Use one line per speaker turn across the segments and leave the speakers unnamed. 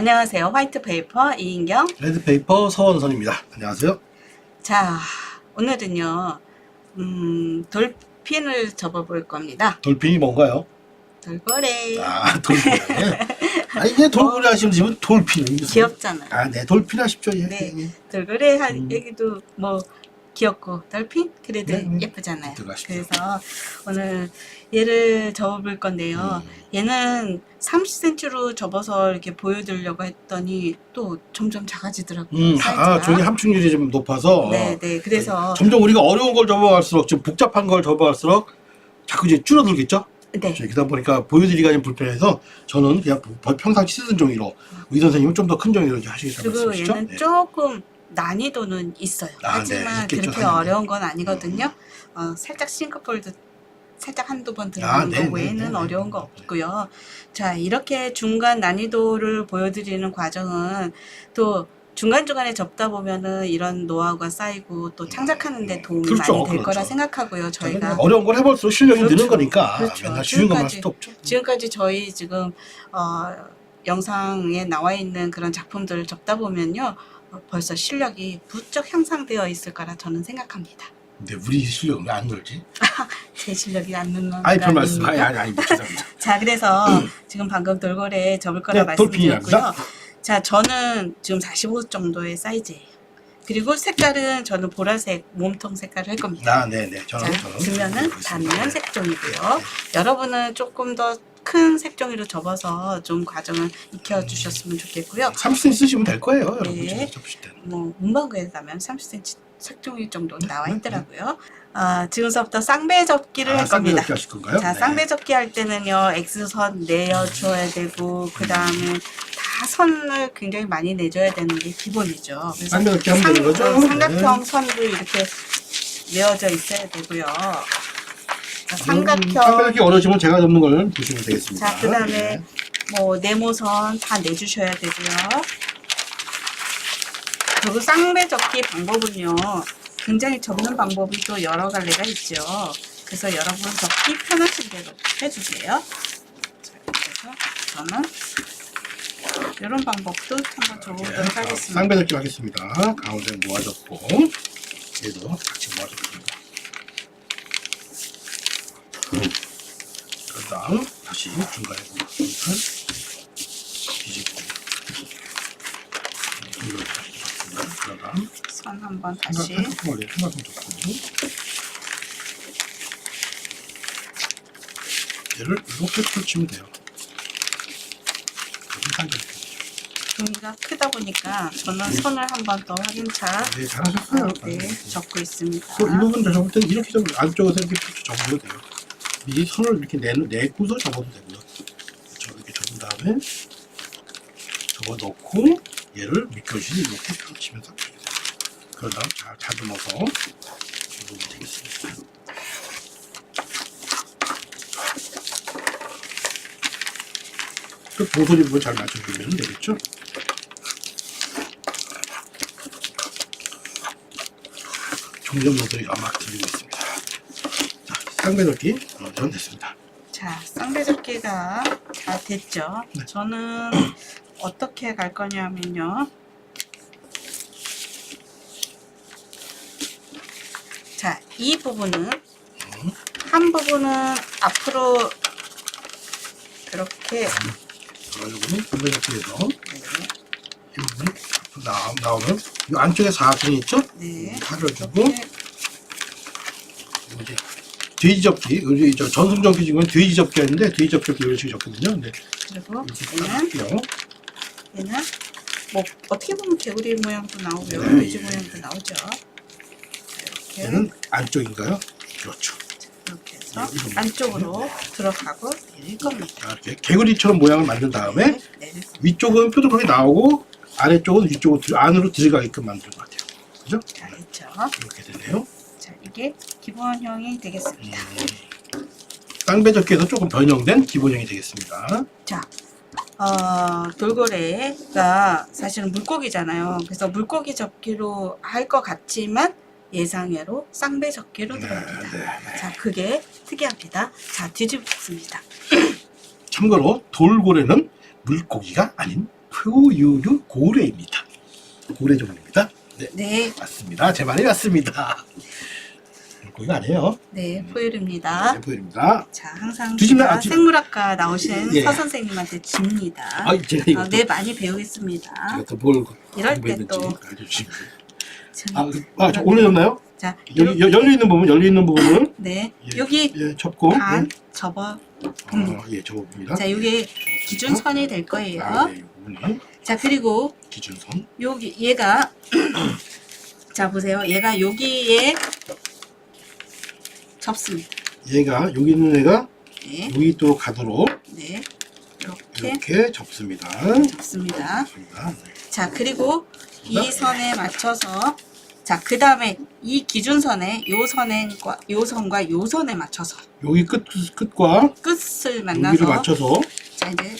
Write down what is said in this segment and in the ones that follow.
안녕하세요. 화이트 페이퍼 이인경.
레드 페이퍼 서원선입니다. 안녕하세요.
자, 오늘은요, 음, 돌핀을 접어볼 겁니다.
돌핀이 뭔가요?
돌고래.
아, 돌핀. 아, 이게 돌고래 하시면 지금 돌핀.
귀엽잖아.
아, 네, 돌핀 하십시오. 예.
네.
예.
돌고래 한
음.
얘기도 뭐 귀엽고 돌핀 그래도
네, 네.
예쁘잖아요.
들어가십시오.
그래서 오늘 얘를 접어볼 건데요.
음.
얘는 30cm로 접어서 이렇게 보여드리려고 했더니 또 점점 작아지더라고요.
음,
사이즈가.
아, 종이 함축률이 좀 높아서
네, 네. 그래서
점점 우리가 어려운 걸 접어갈수록 좀 복잡한 걸 접어갈수록 자꾸 이제 줄어들겠죠?
네.
그러다 보니까 보여드리기가 좀 불편해서 저는 그냥 평상시 쓰던 종이로 의 선생님은 좀 더 큰 종이로 이제 하시겠다는
그리고
말씀이시죠?
얘는
네.
조금 난이도는 있어요.
아,
하지만
네, 있겠죠,
그렇게
당연히.
어려운 건 아니거든요. 어, 살짝 싱크폴드 살짝 한두 번 들어가는
아, 네,
거
네,
외에는
네, 네.
어려운 거 없고요. 자, 이렇게 중간 난이도를 보여드리는 과정은 또 중간중간에 접다 보면은 이런 노하우가 쌓이고 또 창작하는데 도움이
그렇죠,
많이 될
그렇죠.
거라 생각하고요. 저희가
어려운 걸 해볼수록 실력이
그렇죠,
느는 거니까
그렇죠.
맨날 쉬운 것만
지금까지-
수도 없죠.
지금까지 저희 지금 어, 영상에 나와 있는 그런 작품들을 접다 보면요. 어, 벌써 실력이 부쩍 향상되어 있을 거라 저는 생각합니다.
근데 우리 실력은 왜 안 늘지?
제 실력이 안건
아니 별 말씀
아닙니까?
아니 아니 아니 죄송합니다.
자, 그래서 지금 방금 돌고래 접을 거라
네, 돌핀이
말씀드렸고요. 자, 저는 지금 45 정도의 사이즈예요. 그리고 색깔은 저는 보라색 몸통 색깔을 할 겁니다.
아, 네네. 저는
자,
저는
그러면은
그렇습니다.
단면 색종이고요. 여러분은 조금 더 큰 색종이로 접어서 좀 과정을 익혀 주셨으면 좋겠고요.
30cm 쓰시면 될 거예요, 여러분.
네.
네. 접으실 때는.
뭐 문방구에 가면 30cm 색종이 정도 나와
네,
있더라고요. 아, 지금부터 쌍배 접기를 할 겁니다.
쌍배접기 하실 건가요?
자,
네.
쌍배 접기 할 때는요, X선 내어줘야 되고, 그 다음에 다 선을 굉장히 많이 내줘야 되는 게 기본이죠. 그래서
쌍배 접기 하면 되는 거죠?
어, 삼각형
네.
선도 이렇게 내어져 있어야 되고요. 삼각형,
쌍배접기 어려우시면 제가 접는 걸 보시면 되겠습니다.
자, 그 다음에
네.
뭐, 네모선 다 내주셔야 되고요. 그리고 쌍배 접기 방법은요, 굉장히 접는 방법이 또 여러 갈래가 있죠. 그래서 여러분 접기 편하신 대로 해주세요. 자, 그래서 저는 이런 방법도 한번
네,
하겠습니다.
쌍배접기 하겠습니다. 가운데 모아줬고, 얘도 같이 모아줬습니다. 그 다음, 다시 중간에 모아줍니다. 뒤집고. 그 다음,
선 한번 다시.
원래 생각만큼 좋고 얘를 이렇게 펼치면 돼요.
종이가 크다 보니까 저는 선을 한 번 더 확인차
네, 잘하셨어요.
네, 적고 있습니다.
또이 부분 접을 때는 이렇게 좀 안쪽에서 이렇게 접어도 돼요. 이 선을 이렇게 내, 내고서 접어도 되고요. 저 이렇게 접은 다음에 접어 넣고 얘를 미끄러지 이렇게 펼치면서 그런 다음 잘 다듬어서 접으면 되겠습니다. 그 보소리 부분 잘 맞춰주면 되겠죠? 종점 노소리가 막 들리고 있습니다. 자, 쌍배 넣기 완전 됐습니다.
자, 쌍배접기가 다 됐죠.
네.
저는 어떻게 갈 거냐면요. 자, 이 부분은 한 부분은 앞으로 이렇게
그래가지고 쌍배 넣기에서
네,
이 나, 나오면 이 안쪽에 사각형이 있죠?
네,
칼을 주고 돼지 접기, 우리 저 전승접기 지금 접기 했는데 돼지 접기 이런 식으로 접거든요. 근데
그리고
이렇게
얘는
할게요.
얘는 뭐 어떻게 보면 개구리 모양도 나오고요,
네,
돼지
예.
모양도 나오죠. 자, 이렇게
얘는 안쪽인가요? 그렇죠.
이렇게 해서
네,
안쪽으로 들어가고 내릴 겁니다.
자, 이렇게 개구리처럼 모양을 만든 다음에
네.
위쪽은 뾰족하게 나오고 아래쪽은 위쪽으로 들- 안으로 들어가게끔 만든 것 같아요. 그죠?
자, 됐죠.
이렇게 되네요.
자, 이게 기본형이 되겠습니다.
음, 쌍배접기에서 조금 변형된 기본형이 되겠습니다.
자, 어, 돌고래가 사실은 물고기잖아요. 그래서 물고기 접기로 할 것 같지만 예상외로 쌍배 접기로
네,
들어갑니다.
네, 네.
자, 그게 특이합니다. 자, 뒤집습니다.
참고로 돌고래는 물고기가 아닌 표유류 고래입니다. 고래 종류입니다. 네,
네,
맞습니다. 제 말이 맞습니다. 거기가 아니에요.
네, 포유류입니다.
네, 보입니다.
자, 항상
뒤집나?
제가
아, 뒤-
생물학과 나오신
예.
서 선생님한테 집니다.
아, 제가 이거
어, 네, 많이 배우겠습니다.
제가 또뭘
이럴 때 또.
알려주시면 아, 그- 아, 저 올려졌나요?
자,
여기 여- 열려 있는 부분, 열려 있는 부분을
네,
예,
여기
예, 접고
반
예.
접어.
아, 예, 접어봅니다.
자, 이게 기준선이 될 거예요.
아, 네, 이 부분이
자, 그리고
기준선.
여기 얘가 자 보세요. 얘가 여기에 접습니다.
얘가 여기 있는 애가
네,
여기 있도록 가도록
네, 이렇게
이렇게 접습니다.
접습니다.
접습니다. 네.
자 그리고 이
네.
선에 맞춰서 자 그 다음에 이 기준선에 요 선과 요 선과 요 선에 맞춰서
여기 끝 끝과
끝을
여기를
만나서
맞춰서
자 이제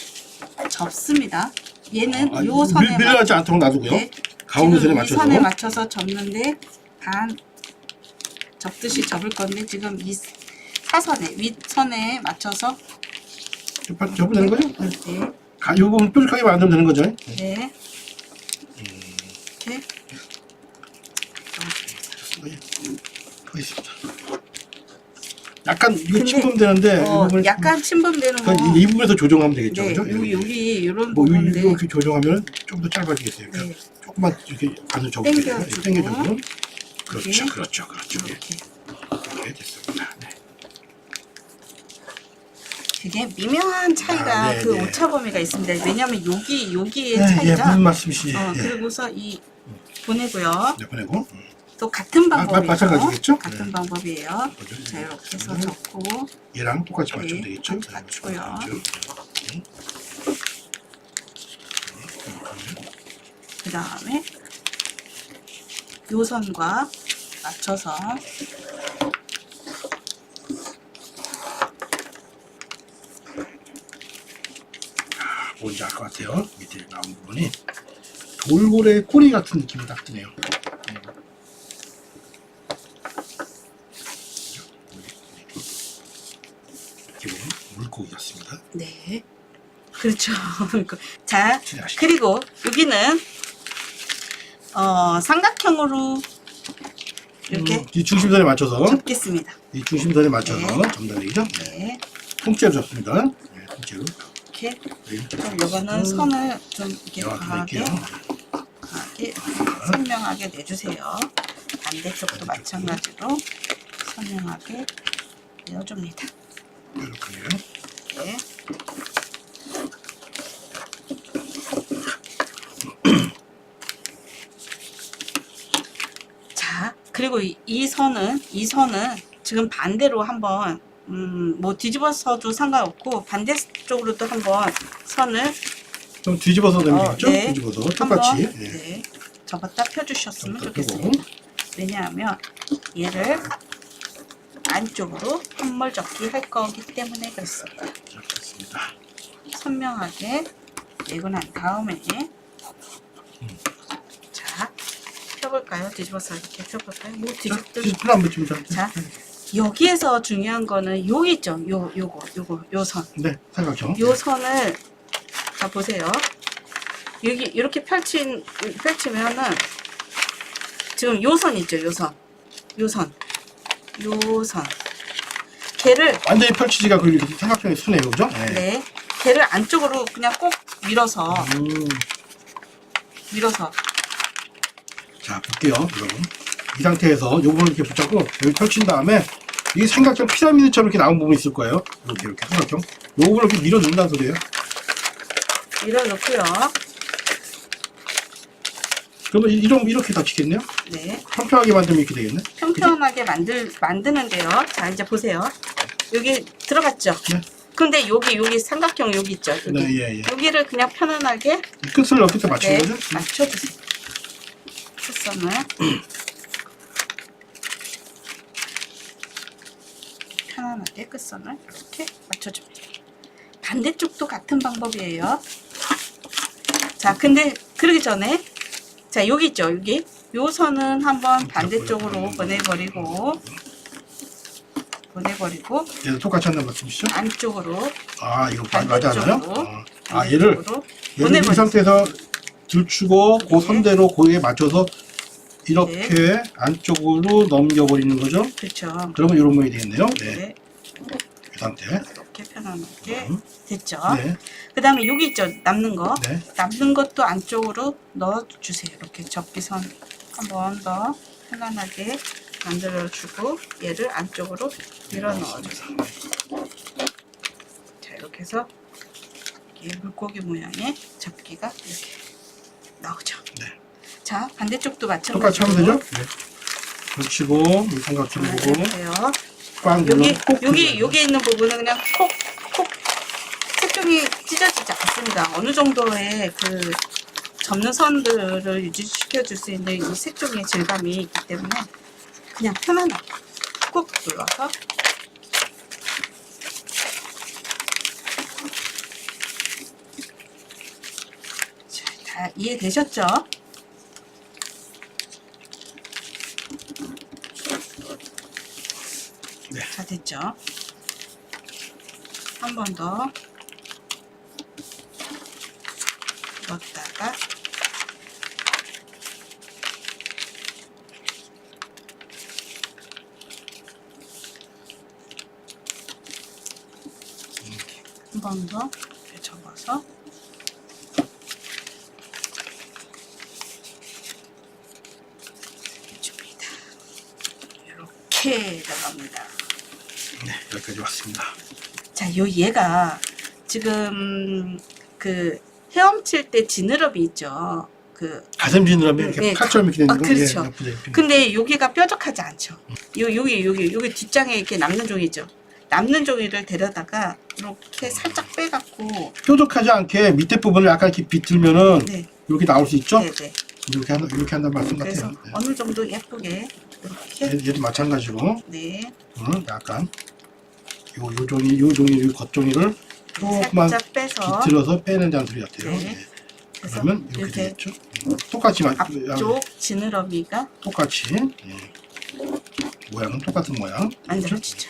접습니다. 얘는
아,
요 선에
밀- 밀려나지 않도록 놔두고요.
네,
가운데
지금
선에
이
맞춰서
선에 맞춰서 접는데 반 접듯이 접을 건데 지금 이 사선에 윗선에 맞춰서
접- 접으면 되는 거죠? 네.
네,
가, 이 부분 뾰족하게 만들면 되는 거죠? 네.
네
음,
이렇게
좋습니다. 예. 하겠습니다. 약간 이거
근데,
침범되는데
어,
이 부분을
약간 침범되는 거.
이, 이 부분에서 조정하면 되겠죠,
네,
그죠?
여기 여기 이런
뭐 이-
부분인데
이렇게 조정하면 좀 더 짧아지겠어요. 그러니까
네,
조금만 이렇게 접으면 돼요.
당겨주고.
당겨주고. 그렇죠,
이렇게.
그렇죠, 그렇죠. 예,
이렇게
이렇게 됐습니다. 네.
되게 미묘한 차이가
아, 네,
그
네.
오차 범위가 있습니다. 왜냐하면 여기 여기의
네, 예,
차이죠.
무슨 말씀이시?
어,
예.
그리고서 이 보내고요.
네, 보내고. 음.
또 같은
아,
방법이에요.
마찬가지겠죠?
같은
네.
방법이에요.
그죠?
자 이렇게 해서
음.
접고
얘랑 똑같이 맞추면
네,
되겠죠?
똑같이 맞추고요.
음.
그 다음에 요 선과 맞춰서
뭔지 알 것 같아요. 밑에 나온 부분이 돌고래 꼬리 같은 느낌이 딱 드네요. 음. 이렇게 보면 물고기 같습니다.
네 그렇죠. 자
진짜 아시죠?
그리고 여기는 어 삼각형으로 이렇게
음, 이 중심선에 맞춰서
접겠습니다.
이 중심선에 맞춰서
네.
전달되죠.
네
통째로 접습니다. 네, 통째로.
이렇게
네.
좀 요거는 선을 좀 이렇게 강하게. 강하게 선명하게 내주세요. 반대쪽도 마찬가지로 선명하게 내어줍니다.
이렇게.
네. 자, 그리고 이, 이 선은 이 선은 지금 반대로 한번 음, 뭐 뒤집어서도 상관없고 반대쪽으로도 한번 선을
좀 뒤집어서
어,
되겠죠?
네.
뒤집어서
한번
똑같이. 예.
네, 접었다 펴주셨으면
접었다 펴고.
좋겠습니다. 왜냐하면 얘를 안쪽으로 한몰 접기 할 거기 때문에 그렇습니다.
자, 됐습니다.
선명하게 내고 난 다음에
음.
자 펴볼까요? 뒤집어서 이렇게 펴볼까요? 뭐
자,
뒤집든
뒤집으면 안 붙입니다.
자. 여기에서 중요한 거는 요 있죠? 요 요거 요거 요 선.
네, 삼각형.
요 선을 자 보세요. 여기 이렇게 펼친 펼치면은 지금 요 선 있죠? 요 선. 요 선. 요 선. 걔를
완전히 펼치지가 그 삼각형의 순이에요, 그죠? 네.
네. 걔를 안쪽으로 그냥 꼭 밀어서
음,
밀어서
자, 볼게요, 여러분. 이 상태에서 요 부분을 이렇게 붙잡고 여기 펼친 다음에 이 삼각형 피라미드처럼 이렇게 나온 부분이 있을 거예요. 이렇게 이렇게 삼각형. 요 부분을 이렇게 밀어 넣는다는 소리예요.
밀어놓고요.
그러면 이- 이런 이렇게 닫히겠네요.
네.
평평하게 만들면 이렇게 되겠네.
평평하게 만들 만드는데요. 자 이제 보세요. 여기 들어갔죠.
네.
근데 여기 여기 삼각형 여기 있죠. 여기.
네, 예, 예.
여기를 그냥 편안하게
이 끝을 넣을 때 맞추는
네,
거죠?
맞춰주세요. 끝선을 편안하게 끝선을 이렇게 맞춰줍니다. 반대쪽도 같은 방법이에요. 자, 근데 그러기 전에 자 여기 있죠, 여기 요 선은 한번 반대쪽으로 보내버리고 보내버리고
얘도 똑같이 한다는 말씀이시죠?
안쪽으로
아, 이거 맞- 맞아 않아요? 어. 아, 얘를 얘를 이. 상태에서 들추고 그
네.
선대로 고기에 맞춰서 이렇게 안쪽으로 넘겨버리는 거죠.
그렇죠.
그러면 이런 모양이 되겠네요. 네,
네.
이 상태.
이렇게 편안하게
음.
됐죠.
네,
그 다음에 여기 있죠. 남는 거.
네.
남는 것도 안쪽으로 넣어주세요. 이렇게 접기선 한번 더 편안하게 만들어주고 얘를 안쪽으로 밀어 넣어주세요. 자 이렇게 해서 물고기 모양의 접기가 이렇게 나오죠.
네.
자 반대쪽도
똑같이
마찬가지로
하면 되죠. 네. 붙이고 이 삼각형 보고. 꽉 눌러
여기
꼭
여기
눌러요.
여기 있는 부분은 그냥 콕콕 색종이 찢어지지 않습니다. 어느 정도의 그 접는 선들을 유지시켜 줄 수 있는 이 색종이의 질감이 있기 때문에 그냥 편안하게 꾹 눌러서 자, 다 이해되셨죠?
네.
자 됐죠? 한 번 더 넣었다가 한 번 더 접어서. 이렇게 들어갑니다.
네, 여기까지 왔습니다.
자, 요 얘가 지금 그 헤엄칠 때 지느러미 있죠. 그
가슴 지느러미 이렇게
네.
칼처럼 이렇게 되는
아,
거.
그렇죠.
예.
근데 여기가 뾰족하지 않죠. 요 여기 여기 여기 뒷장에 이렇게 남는 종이죠. 남는 종이를 데려다가 이렇게 살짝 빼갖고
뾰족하지 않게 밑에 부분을 약간 이렇게 비틀면은
네,
이렇게 나올 수 있죠.
네, 네.
이렇게 한다 이렇게 한다는 말씀
그래서
같아요. 네.
어느 정도 예쁘게 이렇게
얘- 얘도 마찬가지로
네
오늘 약간 요, 요 종이 요 종이 요 겉종이를 조금만
살짝 빼서
비틀어서 빼는 장소리 같아요.
네.
네.
그래서
그러면 이렇게,
이렇게
되겠죠. 음, 똑같이 마-
앞쪽 지느러미가
똑같이 예. 모양은 똑같은 모양. 그렇죠?
만들어지죠.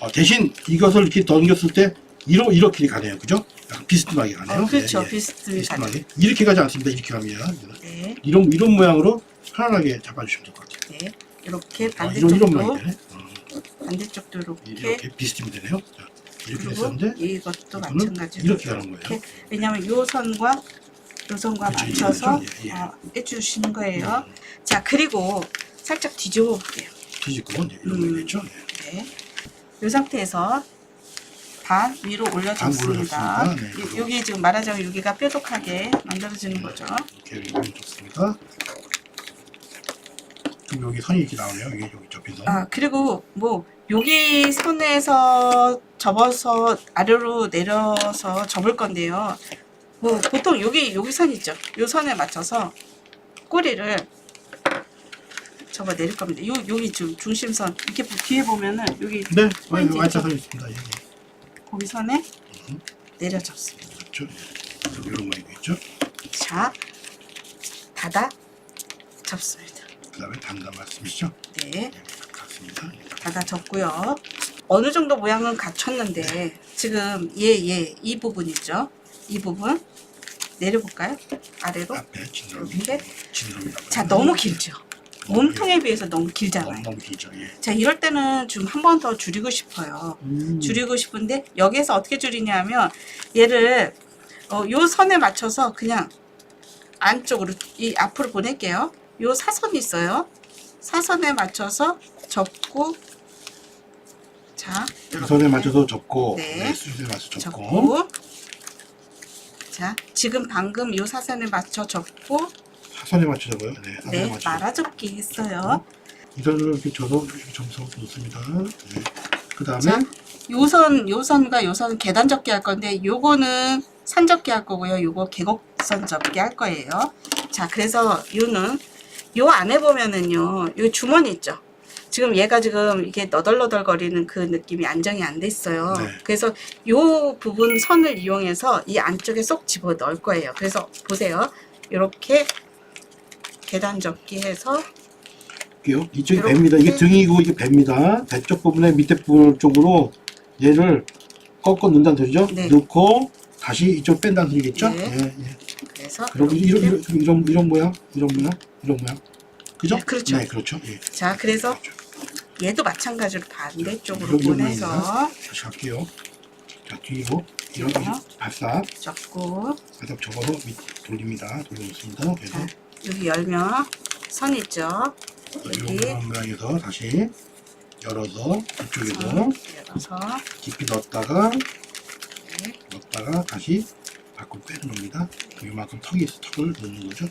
어, 대신 이것을 이렇게 넘겼을 때 이러, 이렇게 가네요. 그죠? 약간 비스듬하게 가네요.
어, 그렇죠.
예, 예.
비스듬하게.
비스듬하게. 이렇게 가지 않습니다. 이렇게 갑니다.
네,
이런 이런 모양으로 편안하게 잡아주시면 될 것 같아요.
네. 이렇게
어, 이런
반대쪽도
이런 모양이 되네. 어,
반대쪽도 이렇게
이렇게 비스듬히 되네요. 자, 이렇게 됐었는데
이것도 마찬가지로
이렇게 가는 거예요.
이렇게 왜냐하면 요 선과 요 선과
그렇죠,
맞춰서.
예, 예.
어, 해주시는 거예요.
음,
자 그리고 살짝 뒤집어 볼게요.
뒤집고 이제 이런
음.
모양이겠죠. 네.
네. 이 상태에서 반 위로 올려줬습니다.
반 올려줬습니다. 네.
요- 여기 지금 말하자면 여기가 뾰족하게 만들어지는 거죠.
이렇게 이렇게 좋습니다. 그럼 여기 선이 이렇게 나오네요. 여기 여기 접해서.
아 그리고 뭐 여기 선에서 접어서 아래로 내려서 접을 건데요. 뭐 보통 여기 여기 선 있죠. 요 선에 맞춰서 꼬리를 접어 내릴 겁니다. 요 여기 좀 중심선 이렇게 보- 뒤에 보면은 여기
네,
포인트 있죠?
선 있습니다. 예, 예.
고기 선에
음.
내려 접습니다.
그렇죠. 예. 이런 모양이겠죠.
자 닫아 접습니다.
그 다음에 단다 말씀이시죠.
네.
예, 같습니다. 예.
닫아 접고요. 어느 정도 모양은 갖췄는데 지금 얘얘 이 부분 있죠? 이 부분 내려볼까요? 아래로.
지느러미라고.
자 너무. 길죠. 몸통에 비해서 너무 길잖아요.
너무 길죠. 예.
자 이럴 때는 좀 한 번 더 줄이고 싶어요.
음.
줄이고 싶은데 여기서 어떻게 줄이냐면 얘를 어, 요 선에 맞춰서 그냥 안쪽으로 이 앞으로 보낼게요. 요 사선이 있어요. 사선에 맞춰서 접고 자
선에 맞춰서 접고,
네.
네, 수선에 맞춰서 접고,
접고 자 지금 방금 요 사선에 맞춰 접고
사선에 맞추자고요. 네, 사선에
네
맞춰.
말아접기 했어요.
이 선을 이렇게 이렇게 점수를 놓습니다. 네. 그 다음에
자, 요선, 요선과 요선은 계단 접기 할 건데, 요거는 산 접기 할 거고요. 요거 계곡선 접기 할 거예요. 자, 그래서 요는, 요 안에 보면은요, 요 주머니 있죠? 지금 얘가 지금 이게 너덜너덜 거리는 그 느낌이 안정이 안돼 있어요.
네.
그래서 요 부분 선을 이용해서 이 안쪽에 쏙 집어 넣을 거예요. 그래서 보세요. 요렇게 계단 접기 해서
볼게요. 이쪽이
이렇게.
배입니다. 이게 등이고 이게 배입니다. 배쪽 부분에 밑에 부분 쪽으로 얘를 꺾어 넣는다는 소리죠.
네.
넣고 다시 이쪽 뺀다는 소리겠죠?
네.
예, 예.
그래서
이런 이런 이런, 이런 모양, 이런 모양, 이런 모양, 그죠?
네, 그렇죠.
네, 그렇죠. 예.
자 그래서
그렇죠.
얘도 마찬가지로 반대쪽으로
이런
보내서
다시 갈게요. 자 뒤로 이런. 바싹
접고
바싹 접어서 밑 돌립니다. 돌려놓습니다. 그래서
자, 여기 열면 선 있죠? 여기
모양에서 다시 열어서 이쪽에서
선 열어서
깊이 넣었다가
네.
넣었다가 다시 밖으로 빼는 겁니다. 이만큼 턱이 있어 턱을 넣는 거죠.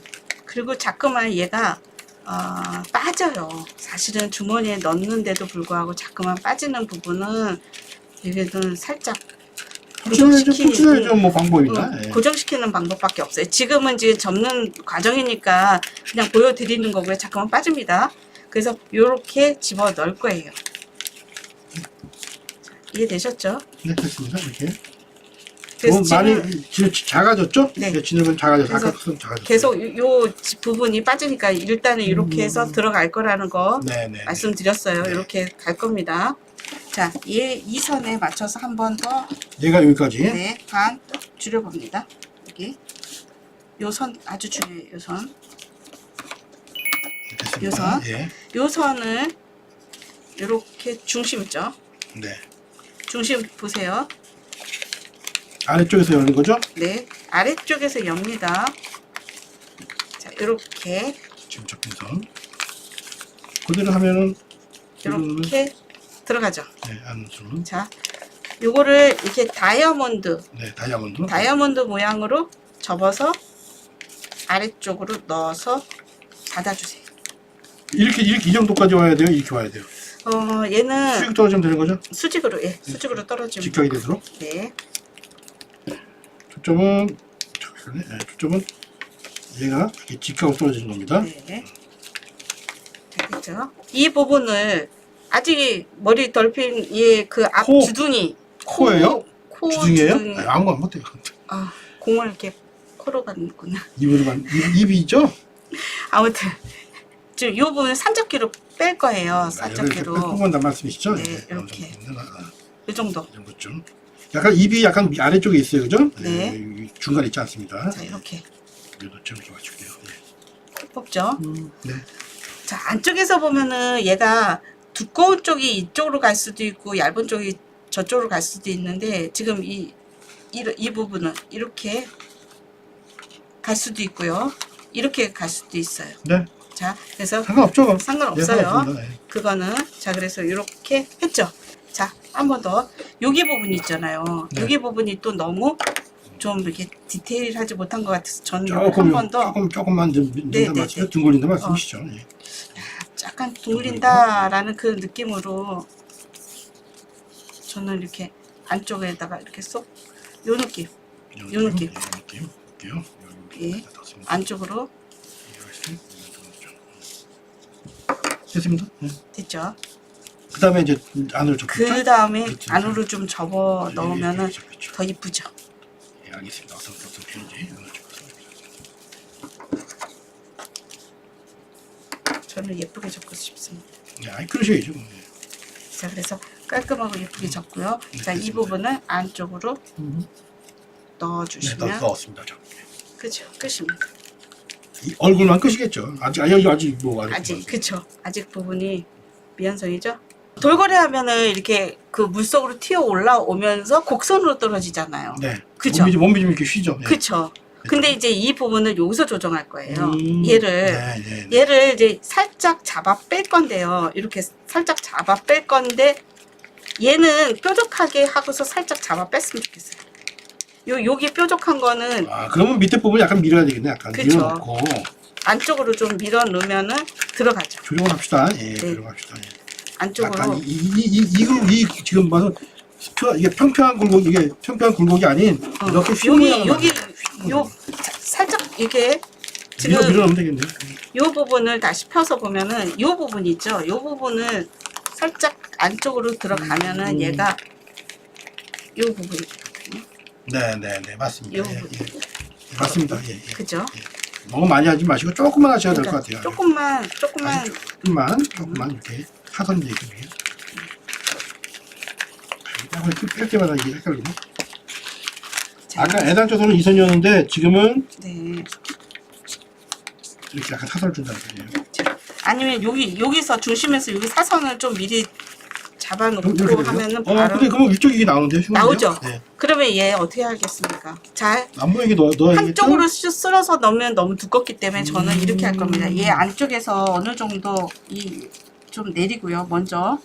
그리고 자꾸만 얘가 어, 빠져요. 사실은 주머니에 넣는데도 불구하고 자꾸만 빠지는 부분은 얘는 살짝
푸시해야죠,
고정시키-
푸시해야죠. 뭐 방법이나.
응,
예.
고정시키는 방법밖에 없어요. 지금은 지금 접는 과정이니까 그냥 보여드리는 거고요. 자꾸만 빠집니다. 그래서 이렇게 집어 넣을 거예요. 자, 이해되셨죠?
네, 됐습니다. 이렇게.
그래서 지금
많이 지- 작아졌죠?
네.
네. 진흙은 작아졌어.
그래서
사각은 작아졌어요.
계속 요, 요 부분이 빠지니까 일단은 이렇게 해서
음.
들어갈 거라는 거
네, 네.
말씀드렸어요.
네.
이렇게 갈 겁니다. 자, 얘 이 선에 맞춰서 한 번 더,
얘가 여기까지.
네, 반 줄여봅니다. 여기. 요 선 아주 중요해요. 요 선.
됐습니다.
요선.
예.
요 선을 이렇게 중심 있죠?
네.
중심 보세요.
아래쪽에서 열는 거죠?
네, 아래쪽에서 엽니다. 자, 이렇게
지금 접힌 선. 그대로 하면은
이렇게 들어가죠.
네, 안으로.
자, 요거를 이렇게 다이아몬드
네, 다이아몬드.
다이아몬드 모양으로 접어서 아래쪽으로 넣어서 닫아주세요.
이렇게 이렇게 이 정도까지 와야 돼요. 이렇게 와야 돼요.
어, 얘는
수직 떨어지면 되는 거죠?
수직으로, 예, 수직으로 떨어지면.
직각이 되도록.
네,
초점은 저기 네, 초점은 얘가 이렇게 직각으로 떨어지는 겁니다.
네. 되겠죠? 이 부분을 아직 머리 덜핀 얘그 앞
코.
주둥이.
코예요?
코
주둥이에요?
주둥이.
아니, 아무거나 못해요.
아, 공을 이렇게 코로 가는구나.
입으로만 입, 입이죠?
아무튼 지금 이 부분 산적기로 뺄 거예요.
아, 이렇게
산적기로
뺀건단 말씀이시죠?
네,
예,
이렇게.
아,
이 정도.
이 정도쯤. 약간 입이 약간 위- 아래쪽에 있어요, 그죠?
네.
여기 중간에 있지 않습니다.
자 이렇게
여기도 좀 이렇게 맞출게요. 네.
뽑죠.
네.
자 안쪽에서 보면은 얘가 두꺼운 쪽이 이쪽으로 갈 수도 있고 얇은 쪽이 저쪽으로 갈 수도 있는데 지금 이, 이, 이 부분은 이렇게 갈 수도 있고요. 이렇게 갈 수도 있어요.
네.
자 그래서
상관없죠? 네,
상관없어요.
상관없습니다. 네.
그거는 자 그래서 이렇게 했죠. 자 한 번 더 여기 부분 있잖아요.
네.
여기 부분이 또 너무 좀 이렇게 디테일하지 못한 것 같아서 저는
조금
한번 더
조금 조금만 좀
네,
네,
네,
말씀,
네.
둥글린다 말씀이시죠? 예.
약간 둥글린다라는 그 느낌으로 저는 이렇게 안쪽에다가 이렇게 쏙 요 느낌 이요 느낌.
이 느낌. 볼게요.
예. 안쪽으로.
됐습니다. 네.
됐죠.
그 다음에 이제 안으로 접혔죠?
그 다음에
그렇죠.
안으로 좀 접어
예,
넣으면은
이렇게 접혔죠.
더 이쁘죠.
예, 알겠습니다. 어떤 어떤 안으로 접어서.
저는 예쁘게 접고 싶습니다.
네, 아이 그러셔야죠. 네.
자 그래서 깔끔하고 예쁘게 접고요.
네,
자 이
됐습니다.
부분을 안쪽으로
네,
넣어주시면
넣, 넣었습니다. 자,
그죠 끝입니다.
이 얼굴만 끄시겠죠. 아직 아직 아직 뭐 아직
아직 그쵸 아직 부분이 미완성이죠. 돌고래 하면은 이렇게 그 물속으로 튀어 올라오면서 곡선으로 떨어지잖아요.
네.
그쵸.
몸이 좀 몸이 좀 이렇게 쉬죠. 네.
그쵸. 근데 이제 이 부분을 여기서 조정할 거예요.
음,
얘를
네, 네, 네.
얘를 이제 살짝 잡아 뺄 건데요. 이렇게 살짝 잡아 뺄 건데 얘는 뾰족하게 하고서 살짝 잡아 뺐으면 좋겠어요. 요 여기 뾰족한 거는
아 그러면 밑에 부분 약간 밀어야 되겠네. 약간
그쵸.
밀어놓고
안쪽으로 좀 밀어 넣으면은 들어가죠.
조정을 합시다. 예,
네.
조정합시다. 예.
안쪽으로
약간 이이이 지금 봐서 표, 이게 평평한 굴곡 이게 평평한 굴곡이 아닌
어,
이렇게
여기 여기.
요
자, 살짝 이게 지금
밀어 되겠네.
요 부분을 다시 펴서 보면은 요 부분 있죠. 요 부분을 살짝 안쪽으로 들어가면은
음.
얘가 요 부분이
네네 네 맞습니다.
요
예,
부분.
예. 예, 맞습니다. 예, 예.
그죠?
너무 많이 하지 마시고 조금만 하셔야 될것
그러니까
같아요.
조금만 조금만
조금만 조금만 이렇게 좀 해요. 약간 뺄 때마다 이게 헷갈리네. 아까 애당초서는 이 선이었는데 지금은
네.
이렇게 약간 사선을 준다는 거예요.
아니면 여기 여기서 중심에서 여기 사선을 좀 미리 잡아놓고
이렇게 되죠?
하면은
어,
바로
근데 그러면 위쪽이 나오는데요? 흉내요?
나오죠?
네.
그러면 얘 어떻게 하겠습니까? 잘
앞모양이 넣어, 넣어야겠죠?
한쪽으로 쓱 쓸어서 넣으면 너무 두껍기 때문에 저는
음.
이렇게 할 겁니다. 얘 안쪽에서 어느 정도 이 좀 내리고요. 먼저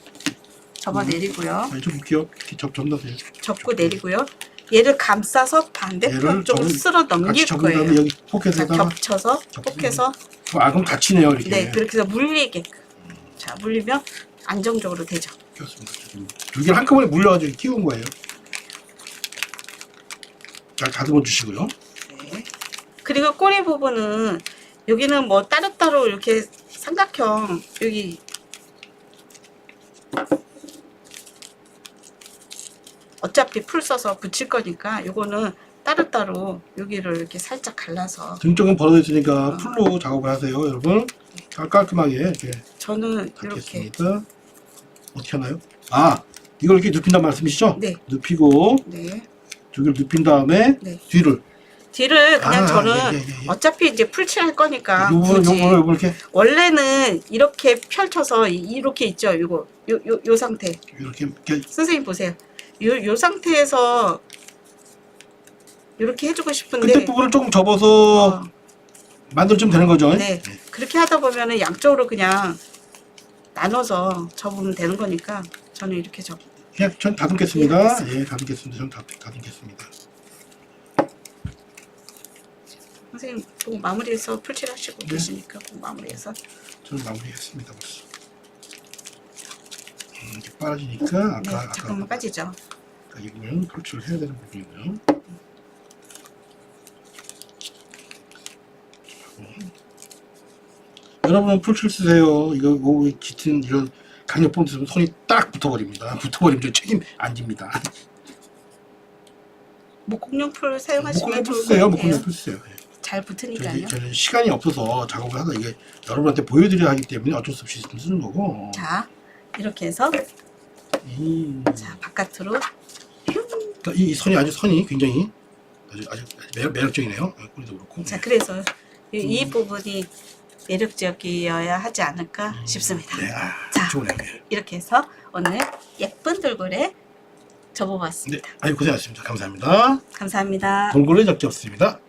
접어 내리고요.
아, 좀. 이렇게 접, 접나세요.
접고 내리고요. 얘를 감싸서 반대편
얘를
쪽으로
접-
쓸어
같이
넘길
접은 다음에
거예요.
여기
자,
포켓에다가
겹쳐서. 포켓해서
아 그럼 다치네요 이렇게.
네 그렇게 해서 물리게끔 자 물리면 안정적으로 되죠.
그렇습니다. 지금 두 개를 한꺼번에 물려가지고 키운 거예요. 잘 다듬어 주시고요.
네. 그리고 꼬리 부분은 여기는 뭐 따로따로 이렇게 삼각형 여기 어차피 풀 써서 붙일 거니까 요거는 따로따로 여기를 이렇게 살짝 갈라서
등 쪽은 벌어져 있으니까 풀로 작업을 하세요, 여러분. 깔- 깔끔하게 이렇게
저는 이렇게
닫겠습니다. 어떻게 하나요? 아 이걸 이렇게 눕힌단 말씀이시죠?
네.
눕히고
네,
두 개를 눕힌 다음에
네.
뒤를
뒤를 그냥
아,
저는
예, 예, 예, 예.
어차피 이제 풀칠할 거니까
요거는
굳이
요거는 요거 이렇게
원래는 이렇게 펼쳐서 이- 이렇게 있죠. 이거 요 요 요 상태.
이렇게 이렇게
선생님 보세요. 요, 요 상태에서 이렇게 해주고 싶은데
끝에 부분을 조금 접어서
어,
만들어주면 되는 거죠?
네 그렇게 하다 보면은 양쪽으로 그냥 나눠서 접으면 되는 거니까 저는 이렇게 접.
그냥 전
예,
다듬겠습니다. 예, 다듬겠습니다. 전 다, 다듬겠습니다.
선생님 꼭 마무리해서 풀칠하시고
네.
계시니까 꼭 마무리해서
저는 마무리했습니다. 벌써. 음, 이렇게 빠지니까 아까
네
아까
잠깐만 빠지죠.
아까 이 부분은 풀칠을 해야 되는 부분이고요. 여러분은 풀칠 쓰세요. 이거 뭐 짙은 이런 강력 본드 쓰면 손이 딱 붙어버립니다. 붙어버리면 저 책임 안 집니다.
목공용 풀 사용하시면
목공용
좋을 것
쓰세요.
같아요.
목공용 쓰세요. 예.
잘 붙으니까요.
저는 시간이 없어서 작업을 하다 이게 여러분한테 보여드려야 하기 때문에 어쩔 수 없이 쓰는 거고.
자 이렇게 해서
음.
자 바깥으로
이, 이 선이 아주 선이 굉장히 아주 아주 매력, 매력적이네요. 아, 꼬리도 그렇고.
자 그래서 이,
음.
이 부분이 매력적이어야 하지 않을까 싶습니다.
네, 아,
자.
좋네요.
이렇게 해서 오늘 예쁜 돌고래 접어봤습니다.
네, 아유 고생하셨습니다. 감사합니다.
감사합니다.
돌고래 적지였습니다.